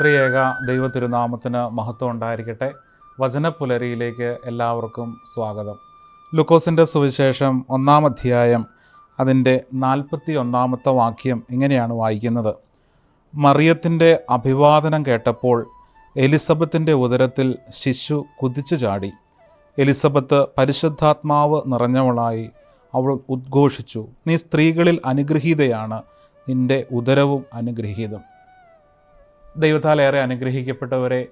ത്രിയേക ദൈവ തിരുനാമത്തിന് മഹത്വം ഉണ്ടായിരിക്കട്ടെ. വചനപ്പുലരിയിലേക്ക് എല്ലാവർക്കും സ്വാഗതം. ലുക്കോസിന്റെ സുവിശേഷം ഒന്നാം അധ്യായം അതിന്റെ നാൽപ്പത്തി ഒന്നാമത്തെ വാക്യം ഇങ്ങനെയാണ് വായിക്കുന്നത്. മറിയത്തിന്റെ അഭിവാദനം കേട്ടപ്പോൾ എലിസബത്തിന്റെ ഉദരത്തിൽ ശിശു കുതിച്ചു ചാടി. എലിസബത്ത് പരിശുദ്ധാത്മാവ് നിറഞ്ഞവളായി അവൾ ഉദ്ഘോഷിച്ചു. നീ സ്ത്രീകളിൽ അനുഗ്രഹീതയാണ്. നിന്റെ ഉദരവും അനുഗ്രഹീതം. ദൈവത്താൽ ഏറെ അനുഗ്രഹിക്കപ്പെട്ടവരെ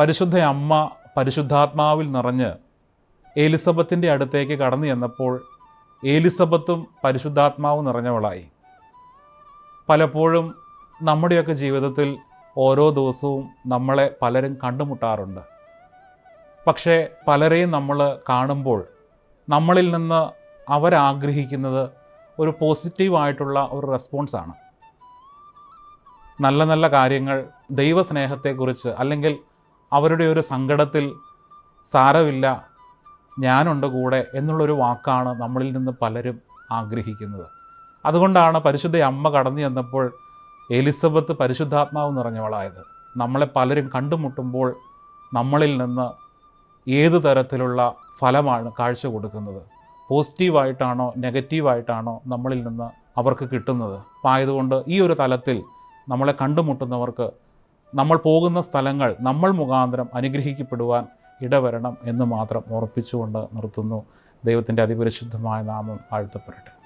പരിശുദ്ധ അമ്മ പരിശുദ്ധാത്മാവിൽ നിറഞ്ഞ് എലിസബത്തിന്റെ അടുത്തേക്ക് കടന്നു ചെന്നപ്പോൾ എലിസബത്തും പരിശുദ്ധാത്മാവ് നിറഞ്ഞവളായി. പലപ്പോഴും നമ്മുടെയൊക്കെ ജീവിതത്തിൽ ഓരോ ദിവസവും നമ്മളെ പലരും കണ്ടുമുട്ടാറുണ്ട്. പക്ഷേ പലരെയും നമ്മൾ കാണുമ്പോൾ നമ്മളിൽ നിന്ന് അവരാഗ്രഹിക്കുന്നത് ഒരു പോസിറ്റീവായിട്ടുള്ള ഒരു റെസ്പോൺസാണ്. നല്ല നല്ല കാര്യങ്ങൾ ദൈവസ്നേഹത്തെക്കുറിച്ച് അല്ലെങ്കിൽ അവരുടെ ഒരു സങ്കടത്തിൽ സാരമില്ല ഞാനുണ്ട് കൂടെ എന്നുള്ളൊരു വാക്കാണ് നമ്മളിൽ നിന്ന് പലരും ആഗ്രഹിക്കുന്നത്. അതുകൊണ്ടാണ് പരിശുദ്ധ അമ്മ കടന്നു ചെന്നപ്പോൾ എലിസബത്ത് പരിശുദ്ധാത്മാവ് നിറഞ്ഞവളായത്. നമ്മളെ പലരും കണ്ടുമുട്ടുമ്പോൾ നമ്മളിൽ നിന്ന് ഏത് തരത്തിലുള്ള ഫലമാണ് കാഴ്ച കൊടുക്കുന്നത്? പോസിറ്റീവായിട്ടാണോ നെഗറ്റീവായിട്ടാണോ നമ്മളിൽ നിന്ന് അവർക്ക് കിട്ടുന്നത്? അപ്പോൾ ആയതുകൊണ്ട് ഈ ഒരു തലത്തിൽ നമ്മളെ കണ്ടുമുട്ടുന്നവർക്ക് നമ്മൾ പോകുന്ന സ്ഥലങ്ങൾ നമ്മൾ മുഖാന്തരം അനുഗ്രഹിക്കപ്പെടുവാൻ ഇടവരണം എന്ന് മാത്രം ഓർപ്പിച്ചുകൊണ്ട് നിർത്തുന്നു. ദൈവത്തിന്റെ അതിപരിശുദ്ധമായ നാമം വാഴ്ത്തപ്പെടട്ടെ